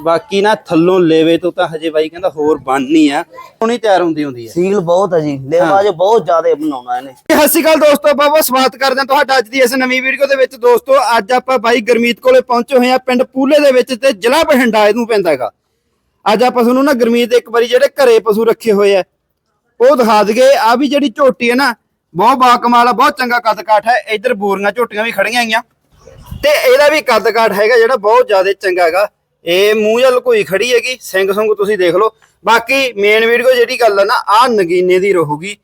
ਬਾਕੀ ਨਾ ਥੱਲੋਂ ਲੇਵੇ ਤੋਂ ਤਾਂ ਹਜੇ ਬਾਈ ਕਹਿੰਦਾ ਹੋਰ ਬਣਨੀ ਆ। ਹੁਣੀ ਤਿਆਰ ਹੁੰਦੀ ਹੁੰਦੀ ਹੈ ਸੀਲ ਬਹੁਤ ਹੈ ਜੀ। ਲੇਵਾ ਜੇ ਬਹੁਤ ਜ਼ਿਆਦਾ ਬਣਾਉਣਾ ਇਹਨੇ। ਸਤਿ ਸ਼੍ਰੀ ਅਕਾਲ ਦੋਸਤੋ ਬਾਬਾ ਸਵਾਗਤ ਕਰਦੇ ਹਾਂ ਤੁਹਾਡਾ ਅੱਜ ਦੀ ਇਸ ਨਵੀਂ ਵੀਡੀਓ ਦੇ ਵਿੱਚ। ਦੋਸਤੋ ਅੱਜ ਆਪਾਂ ਬਾਈ ਗਰਮੀਤ ਕੋਲੇ ਪਹੁੰਚੇ ਹੋਏ ਆ ਪਿੰਡ ਪੂਲੇ ਦੇ ਵਿੱਚ ਤੇ ਜ਼ਿਲ੍ਹਾ ਬਠਿੰਡਾ ਇਹਨੂੰ ਪੈਂਦਾ ਹੈਗਾ। ਅੱਜ ਆਪਾਂ ਤੁਹਾਨੂੰ ਨਾ ਗਰਮੀਤ ਇੱਕ ਵਾਰੀ ਜਿਹੜੇ ਘਰੇ ਪਸ਼ੂ ਰੱਖੇ ਹੋਏ ਆ ਉਹ ਦਿਖਾ ਦਈਏ। ਆ ਵੀ ਜਿਹੜੀ ਝੋਟੀ ਹੈ ਨਾ ਬਹੁਤ ਬਾ ਕਮਾਲ ਆ ਬਹੁਤ ਚੰਗਾ ਕੱਦ ਕਾਠ ਹੈ। ਇੱਧਰ ਬੂਰੀਆਂ ਝੋਟੀਆਂ ਵੀ ਖੜੀਆਂ ਆਈਆਂ ਤੇ ਇਹਦਾ ਵੀ ਕੱਦ ਕਾਠ ਹੈਗਾ ਜਿਹੜਾ ਬਹੁਤ ਜ਼ਿਆਦਾ ਚੰਗਾ ਹੈਗਾ। ਇਹ ਮੂੰਹ ਜਲ ਕੋਈ ਖੜੀ ਹੈਗੀ, ਸਿੰਘ ਸੰਗ ਤੁਸੀਂ ਦੇਖ ਲਓ। ਬਾਕੀ ਮੇਨ ਵੀਡੀਓ ਜਿਹੜੀ ਗੱਲ ਹੈ ਨਾ ਆ ਨਗੀਨੇ ਦੀ ਰਹੂਗੀ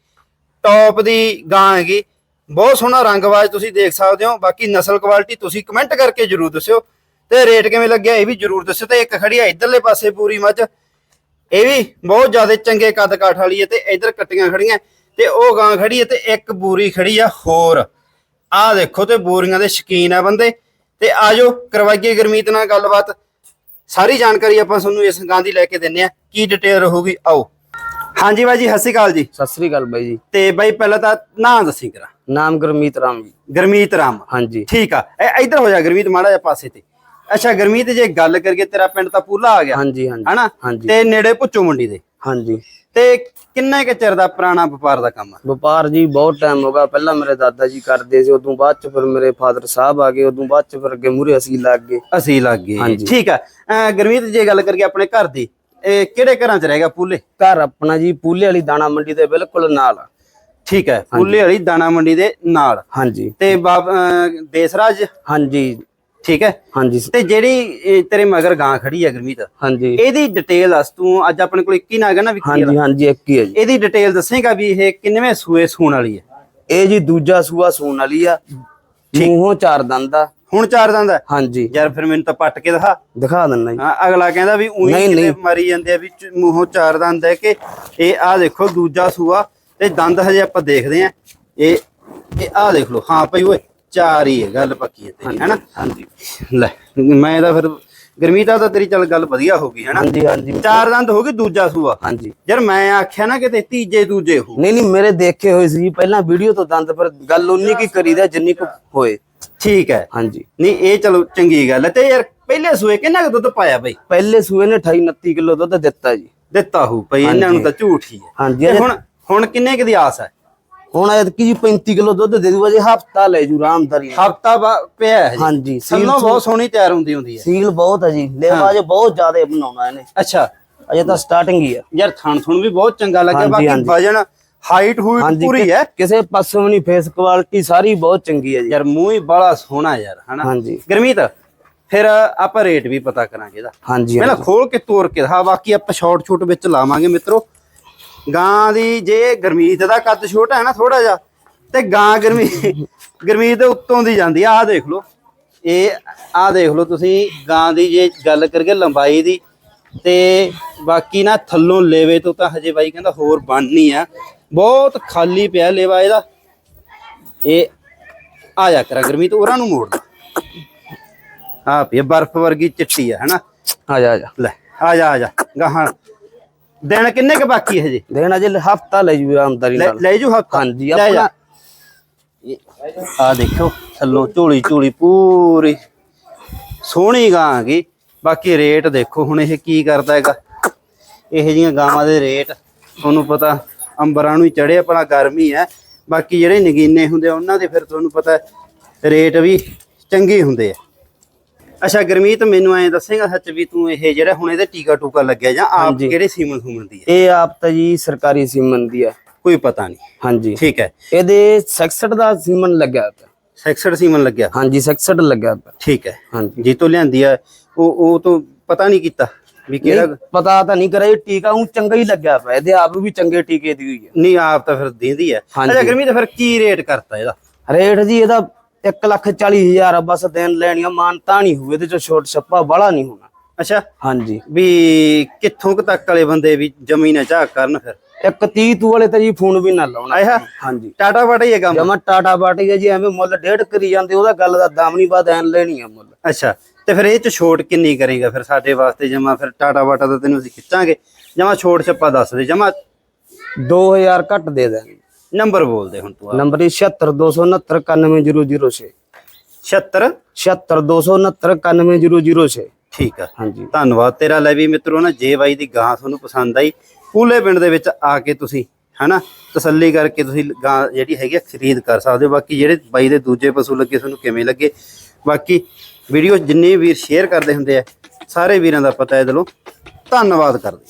ਟੌਪ ਦੀ ਗਾਂ ਹੈਗੀ। ਬਹੁਤ ਸੋਹਣਾ ਰੰਗਵਾਜ ਤੁਸੀਂ ਦੇਖ ਸਕਦੇ ਹੋ। ਬਾਕੀ ਨਸਲ ਕੁਆਲਿਟੀ ਤੁਸੀਂ ਕਮੈਂਟ ਕਰਕੇ ਜਰੂਰ ਦੱਸਿਓ। ਤੇ ਰੇਟ ਕਿਵੇਂ ਲੱਗਿਆ ਇਹ ਵੀ ਜਰੂਰ ਦੱਸਿਓ। ਤੇ ਇੱਕ ਖੜੀ ਆ ਇਧਰਲੇ ਪਾਸੇ ਪੂਰੀ ਮੱਝ। ਇਹ ਵੀ ਬਹੁਤ ਜ਼ਿਆਦਾ ਚੰਗੇ ਕੱਦ ਕਾਠ ਵਾਲੀ ਹੈ ਤੇ ਇਧਰ ਕੱਟੀਆਂ ਖੜੀਆਂ। ਤੇ ਉਹ ਗਾਂ ਖੜੀ ਹੈ ਤੇ ਇੱਕ ਬੂਰੀ ਖੜੀ ਆ ਹੋਰ। ਆਹ ਦੇਖੋ ਤੇ ਬੂਰੀਆਂ ਦੇ ਸ਼ਕੀਨ ਆ ਬੰਦੇ। ਤੇ ਆਜੋ ਕਰਵਾਈਏ ਗਰਮੀਤ ਨਾਲ ਗੱਲਬਾਤ। ਸਾਰੀ ਜਾਣਕਾਰੀ ਆਪਾਂ ਤੁਹਾਨੂੰ ਇਸ ਗਾਂ ਦੀ ਲੈ ਕੇ ਦਿੰਨੇ ਆ। ਕੀ ਡਿਟੇਲ ਰਹੂਗੀ? ਆਓ। ਹਾਂਜੀ ਬਾਈ ਜੀ ਸਤਿ ਸ਼੍ਰੀ ਅਕਾਲ ਜੀ। ਸਤਿ ਸ੍ਰੀ ਅਕਾਲ ਬਾਈ ਜੀ। ਤੇ ਬਾਈ ਪਹਿਲਾਂ ਤਾਂ ਨਾਂ ਦੱਸੀ ਕਰਾ। ਨਾਮ ਗੁਰਮੀਤ ਰਾਮ ਜੀ। ਗਰਮੀਤ ਰਾਮ। ਹਾਂਜੀ। ਠੀਕ ਆ। ਇਹ ਇੱਧਰ ਹੋ ਜਾ ਗਰਮੀਤ ਮਾੜਾ ਜਿਹਾ ਪਾਸੇ ਤੇ। ਅੱਛਾ ਗਰਮੀਤ ਜੇ ਗੱਲ ਕਰੀਏ ਤੇਰਾ ਪਿੰਡ ਤਾਂ ਪੂਲਾ ਆ ਗਿਆ। ਹਾਂਜੀ ਹਾਂਜੀ। ਹਨਾ? ਹਾਂਜੀ। ਤੇ ਨੇੜੇ ਪੁੱਚੋ ਮੰਡੀ ਦੇ। ਹਾਂਜੀ। ਤੇ ਕਿੰਨੇ ਕੁ ਚਿਰ ਦਾ ਪੁਰਾਣਾ ਵਪਾਰ ਦਾ ਕੰਮ ਆ? ਵਪਾਰ ਜੀ ਬਹੁਤ ਟਾਈਮ ਹੋ ਗਿਆ। ਪਹਿਲਾਂ ਮੇਰੇ ਦਾਦਾ ਜੀ ਕਰਦੇ ਸੀ ਉਦੋਂ ਬਾਅਦ ਚ ਫਿਰ ਮੇਰੇ ਫਾਦਰ ਸਾਹਿਬ ਆ ਗਏ ਉਦੋਂ ਬਾਅਦ ਚ ਫਿਰ ਅੱਗੇ ਮੂਰੇ ਅਸੀਂ ਲੱਗ ਗਏ। ਅਸੀਂ ਲੱਗ ਗਏ। ਹਾਂਜੀ। ਠੀਕ ਆ। ਅਹ ਗਰਮੀਤ ਜੇ ਗੱਲ ਕਰੀਏ ਆਪਣੇ ਘਰ ਦੀ ਇਹ ਕਿਹੜੇ ਘਰਾਂ 'ਚ ਰਹੇਗਾ ਪੂਲੇ? ਘਰ ਆਪਣਾ ਜੀ ਪੂਲੇ ਵਾਲੀ ਦਾਣਾ ਮੰਡੀ ਦੇ ਬਿਲਕੁਲ ਨਾਲ ਆ। ਠੀਕ ਹੈ ਪੂਲੇ ਵਾਲੀ ਦਾਣਾ ਮੰਡੀ ਦੇ ਨਾਲ। ਹਾਂਜੀ। ਤੇ ਬਾਬ ਅਹ ਦੇਸਰਾਜ? ਹਾਂਜੀ। ਠੀਕ ਹੈ? ਹਾਂਜੀ। ਤੇ ਜਿਹੜੀ ਇਹ ਤੇਰੇ ਮਗਰ ਗਾਂ ਖੜੀ ਹੈ ਗਰਮੀਤ ਹਾਂਜੀ। ਇਹਦੀ ਡਿਟੇਲ ਦੱਸ ਤੂੰ ਅੱਜ ਆਪਣੇ ਕੋਲ 21 ਨਾ ਹੈਗਾ ਨਾ ਵਿੱਕੀ ਹਾਂਜੀ ਹਾਂਜੀ ਇੱਕ ਹੀ ਹੈ ਜੀ। ਇਹਦੀ ਡਿਟੇਲ ਦੱਸੇਗਾ ਵੀ ਇਹ ਕਿੰਨਵੇਂ ਸੂਏ ਸੂਣ ਵਾਲੀ ਹੈ? ਇਹ ਜੀ ਦੂਜਾ ਸੂਆ ਸੂਣ ਵਾਲੀ ਆ। ਮੂੰਹੋਂ ਚਾਰ ਦੰਦ ਆ। ਹੁਣ ਚਾਰ ਦੰਦ ਹੈ ਹਾਂਜੀ। ਯਾਰ ਫਿਰ ਮੈਨੂੰ ਤਾਂ ਪੱਟ ਕੇ ਦਿਖਾ। ਦਿਖਾ ਜੀ। ਹਾਂ, ਅਗਲਾ ਕਹਿੰਦਾ ਵੀ ਉਹੀ ਨਹੀਂ, ਕਿਤੇ ਨਹੀਂ। ਮਰੀ ਜਾਂਦੇ ਆ ਵੀ ਚ- ਮੂੰਹੋਂ ਚਾਰ ਦੰਦ ਹੈ ਕਿ ਇਹ ਆਹ ਦੇਖੋ ਦੂਜਾ ਸੂਆ ਤੇ ਦੰਦ ਹਜੇ ਆਪਾਂ ਦੇਖਦੇ ਆ ਇਹ ਇਹ ਆਹ ਦੇਖ ਲਓ। ਹਾਂ ਭਾਈ ਓਏ। ਚਾਰ ਹੀ ਹੈ ਗੱਲ ਪੱਕੀ ਹੈ ਤੇਰੀ ਹੈਨਾ? ਹਾਂਜੀ। ਲੈ ਮੈਂ ਤਾਂ ਫਿਰ ਗਰਮੀਤਾ ਤਾਂ ਤੇਰੀ ਚੱਲ ਗੱਲ ਵਧੀਆ ਹੋ ਗਈ ਹੈਨਾ? ਹਾਂਜੀ ਹਾਂਜੀ। ਚਾਰ ਦੰਦ ਹੋ ਗਏ ਦੂਜਾ ਸੂਆ। ਹਾਂਜੀ। ਯਾਰ ਮੈਂ ਆਖਿਆ ਨਾ ਕਿਤੇ ਤੀਜੇ ਦੂਜੇ ਹੋ ਨਹੀਂ ਨਹੀਂ ਮੇਰੇ ਦੇਖੇ ਹੋਏ ਸੀ ਪਹਿਲਾਂ ਵੀਡੀਓ ਤੋਂ ਦੰਦ ਪਰ ਗੱਲ ਉਨੀ ਕੀ ਕਰੀਦਾ ਜਿੰਨੀ ਕੁ ਹੋਏ। ਠੀਕ ਹੈ। ਹਾਂਜੀ। ਨਹੀਂ ਇਹ ਚਲੋ ਚੰਗੀ ਗੱਲ ਹੈ। ਤੇ ਯਾਰ ਪਹਿਲੇ ਸੂਏ ਕਿੰਨਾ ਕੁ ਦੁੱਧ ਪਾਇਆ ਬਈ? ਪਹਿਲੇ ਸੂਏ ਨੇ 28 29 ਕਿਲੋ ਦੁੱਧ ਦਿੱਤਾ ਜੀ। ਦਿੱਤਾ ਹੋ ਭਈ ਇਹਨਾਂ ਨੂੰ ਤਾਂ ਝੂਠ ਹੀ ਹੈ। ਹਾਂਜੀ ਹੁਣ ਹੁਣ ਕਿੰਨੇ ਕੁ ਦੀ ਆਸ ਹੈ? ਹੁਣ ਐਤਕੀ ਜੀ 35 ਕਿਲੋ ਦੁੱਧ ਦੇ ਦੂਗਾ ਜੀ ਹਫਤਾ ਲੈ ਜੂ ਆਰਾਮਦਾਰੀ ਨਾਲ। ਹਫਤਾ ਪਿਆ ਹੈ ਜੀ। ਹਾਂਜੀ ਸੀਲ ਬਹੁਤ ਸੋਹਣੀ ਤਿਆਰ ਹੁੰਦੀ ਹੁੰਦੀ ਹੈ। ਸੀਲ ਬਹੁਤ ਹੈ ਜੀ ਲੇਵਾ ਜੇ ਬਹੁਤ ਜ਼ਿਆਦਾ ਬਣਾਉਣਾ ਇਹਨੇ। ਅੱਛਾ। ਅਜੇ ਤਾਂ ਸਟਾਰਟਿੰਗ ਹੀ ਆ। ਯਾਰ ਥਣ ਥਣ ਵੀ ਬਹੁਤ ਚੰਗਾ ਲੱਗਿਆ ਬਾਕੀ। ਵਜਨ ਹਾਈਟ ਹਾਂਜੀ ਪੂਰੀ ਹੈ। ਕਿਸੇ ਪਾਸੋਂ ਵੀ ਨਹੀਂ ਫੇਸ ਕੁਆਲਿਟੀ ਸਾਰੀ ਬਹੁਤ ਚੰਗੀ ਹੈ ਜੀ। ਯਾਰ ਮੂੰਹ ਹੀ ਬੜਾ ਸੋਹਣਾ ਯਾਰ ਹਨਾ? ਹਾਂਜੀ। ਗਰਮੀਤ ਫਿਰ ਆਪਾਂ ਰੇਟ ਵੀ ਪਤਾ ਕਰਾਂਗੇ ਇਹਦਾ। ਹਾਂਜੀ ਪਹਿਲਾਂ ਖੋਲ ਕੇ ਤੋੜ ਕੇ ਹਾਂ ਬਾਕੀ ਆਪਾਂ ਸ਼ਾਰਟ ਛੋਟ ਵਿੱਚ ਲਾਵਾਂਗੇ ਮਿੱਤਰੋ। ਗਾਂ ਦੀ ਜੇ ਗਰਮੀਤ ਦਾ ਕੱਦ ਛੋਟਾ ਹੈ ਨਾ ਥੋੜਾ ਜਿਹਾ ਤੇ ਗਾਂ ਗਰਮੀ ਗਰਮੀਤ ਦੇ ਉੱਤੋਂ ਦੀ ਜਾਂਦੀ ਆ ਆਹ ਦੇਖ ਲਓ। ਇਹ ਆਹ ਦੇਖ ਲਓ ਤੁਸੀਂ ਗਾਂ ਦੀ ਜੇ ਗੱਲ ਕਰੀਏ ਲੰਬਾਈ ਦੀ ਤੇ ਬਾਕੀ ਨਾ ਥੱਲੋਂ ਲੇਵੇ ਤੋਂ ਤਾਂ ਹਜੇ ਬਾਈ ਕਹਿੰਦਾ ਹੋਰ ਬਣਨੀ ਆ। ਬਹੁਤ ਖਾਲੀ ਪਿਆ ਲੇਵਾ ਇਹਦਾ। ਇਹ ਆ ਜਾ ਕਰਾਂ ਗਰਮੀਤ ਉਹਨਾਂ ਨੂੰ ਮੋੜ ਆ ਪਈ ਬਰਫ਼ ਵਰਗੀ ਚਿੱਟੀ ਆ ਹੈਨਾ? ਆ ਜਾ ਆ ਜਾ। ਲੈ ਆ ਜਾ ਆ ਜਾ ਗਾਹਾਂ। ਦਿਨ ਕਿੰਨੇ ਕ ਬਾਕੀ ਹੈ ਜੀ ਦੇਣਾ ਜੇ ਹਫਤਾ ਲੈ ਜੂ ਆਰਾਮਦਾਰੀ ਲੈ ਨਾਲ। ਲੈ ਜੂ ਹੱਥ ਹਾਂਜੀ। ਆਪਣਾ ਆ ਦੇਖੋ ਥੱਲੋਂ ਝੋਲੀ ਝੋਲੀ ਪੂਰੀ। ਸੋਹਣੀ ਗਾਂ ਆ ਗਈ ਬਾਕੀ ਰੇਟ ਦੇਖੋ ਹੁਣ ਇਹ ਕੀ ਕਰਦਾ ਹੈਗਾ? ਇਹ ਜੀਆਂ ਗਾਵਾਂ ਦੇ ਰੇਟ ਤੁਹਾਨੂੰ ਪਤਾ ਅੰਬਰਾਂ ਨੂੰ ਹੀ ਚੜ੍ਹੇ ਆਪਣਾ ਗਰਮੀ ਹੈ। ਬਾਕੀ ਜਿਹੜੇ ਨਗੀਨੇ ਹੁੰਦੇ ਉਹਨਾਂ ਦੇ ਫਿਰ ਤੁਹਾਨੂੰ ਪਤਾ ਰੇਟ ਵੀ ਚੰਗੇ ਹੁੰਦੇ ਆ। ਅੱਛਾ ਗਰਮੀਤ ਮੈਨੂੰ ਐਂ ਦੱਸੇਗਾ ਸੱਚ ਵੀ ਤੂੰ ਇਹ ਜਿਹੜਾ ਹੁਣ ਇਹਦੇ ਟੀਕਾ ਟੂਕਾ ਲੱਗਿਆ ਜਾਂ ਆਪ ਹਾਂਜੀ। ਕਿਹੜੇ ਸੀਮਨ ਸੂਮਨ ਦੀ ਹੈ ਇਹ ਆਪ ਤਾਂ ਜੀ ਸਰਕਾਰੀ ਸੀਮਨ ਦੀ ਆ। ਕੋਈ ਪਤਾ ਨਹੀਂ। ਹਾਂਜੀ। ਠੀਕ ਹੈ। ਇਹਦੇ 66 ਦਾ ਸੀਮਨ ਲੱਗਿਆ ਪਿਆ ਸੈਕਸਡ ਸੀਮਨ ਲੱਗਿਆ? ਹਾਂਜੀ 66 ਲੱਗਿਆ ਪਿਆ ਠੀਕ ਹੈ। ਹਾਂਜੀ। ਜੀ ਤੋਂ ਲਿਆਂਦੀ ਆ ਉਹ ਉਹ ਤੋਂ ਪਤਾ ਨਹੀਂ ਕੀਤਾ ਵੀ ਕਿਹੜਾ ਨਹੀਂ, ਪਤਾ ਤਾਂ ਨਹੀਂ ਕਰਿਆ ਇਹ ਟੀਕਾ ਉਹ ਚੰਗਾ ਹੀ ਲੱਗਿਆ ਪਿਆ ਇਹਦੇ ਆਪ ਵੀ ਚੰਗੇ ਟੀਕੇ ਦੀ ਹੋਈ ਹੈ ਨਹੀਂ ਆਪ ਤਾਂ ਫਿਰ ਦਿੰਦੀ ਹੈ ਹਾਂਜੀ। ਅੱਛਾ ਗਰਮੀ ਤਾਂ ਫਿਰ ਕੀ ਰੇਟ ਕਰਤਾ ਇਹਦਾ? ਰੇਟ ਜੀ ਇਹਦਾ 1 ਲੱਖ 40 ਹਜ਼ਾਰ ਬਸ ਦੇਣ ਲੈਣੀਆਂ ਮਾਨਤਾ ਨਹੀਂ ਹੋਵੇ ਇਹਦੇ ਚ ਛੋਟ ਛੱਪਾ ਬੜਾ ਨਹੀਂ ਹੋਣਾ। ਅੱਛਾ। ਹਾਂਜੀ। ਵੀ ਕਿੱਥੋਂ ਕੁ ਤੱਕ ਵਾਲੇ ਬੰਦੇ ਵੀ ਜ਼ਮੀਨ ਝਾਕ ਕਰਨ ਫਿਰ? ਇੱਕ 30 ਤੂ ਵਾਲੇ ਤਾਂ ਜੀ ਫੋਨ ਵੀ ਨਾ ਲਾਉਣਾ। ਆਇਆ? ਹਾਂਜੀ। ਟਾਟਾ ਵਾਟਾ ਹੀ ਹੈ ਕੰਮ? ਜਮਾ ਟਾਟਾ ਬਾਟੀ ਹੈ ਜੀ ਐਵੇਂ ਮੁੱਲ ਡੇਢ ਕਰੀ ਜਾਂਦੇ ਉਹਦਾ ਗੱਲ ਦਾ ਦਾਮ ਨਹੀਂ ਬਾਦ ਐਨ ਲੈਣੀ ਆ ਮੁੱਲ। ਅੱਛਾ। ਤੇ ਫਿਰ ਇਹ ਚ ਛੋਟ ਕਿੰਨੀ ਕਰੇਗਾ ਫਿਰ ਸਾਡੇ ਵਾਸਤੇ? ਜਮਾ ਫਿਰ ਟਾਟਾ ਵਾਟਾ ਤਾਂ ਤੈਨੂੰ ਅਸੀਂ ਖਿੱਚਾਂਗੇ। ਜਮਾ ਛੋਟ ਛੱਪਾ ਦੱਸ ਦੇ ਜਮਾ 2000 ਘੱਟ ਦੇ ਦਾਂਗੇ ਨੰਬਰ ਬੋਲ ਦੇ ਹੁਣ ਤੂੰ। ਨੰਬਰ 7629699006 76 762699006 ਠੀਕ ਆ। ਹਾਂਜੀ। ਧੰਨਵਾਦ ਤੇਰਾ ਲੈ ਵੀ ਮਿੱਤਰੋ ਨਾ ਜੇ ਬਾਈ ਦੀ ਗਾਂ ਤੁਹਾਨੂੰ ਪਸੰਦ ਆਈ ਪੂਲੇ ਪਿੰਡ ਦੇ ਵਿੱਚ ਆ ਕੇ ਤੁਸੀਂ ਹਨਾ ਤਸੱਲੀ ਕਰਕੇ ਤੁਸੀਂ ਗਾਂ ਜਿਹੜੀ ਹੈਗੀ ਖਰੀਦ ਕਰ ਸਕਦੇ ਹੋ। ਬਾਕੀ ਜਿਹੜੇ ਬਾਈ ਦੇ ਦੂਜੇ ਪਸ਼ੂ ਲੱਗੇ ਤੁਹਾਨੂੰ ਕਿਵੇਂ ਲੱਗੇ ਬਾਕੀ ਵੀਡੀਓ ਜਿੰਨੇ ਵੀਰ ਸ਼ੇਅਰ ਕਰਦੇ ਹੁੰਦੇ ਆ ਸਾਰੇ ਵੀਰਾਂ ਦਾ ਪਤਾ ਹੈ ਦਿਲੋਂ। ਧੰਨਵਾਦ ਕਰਦੇ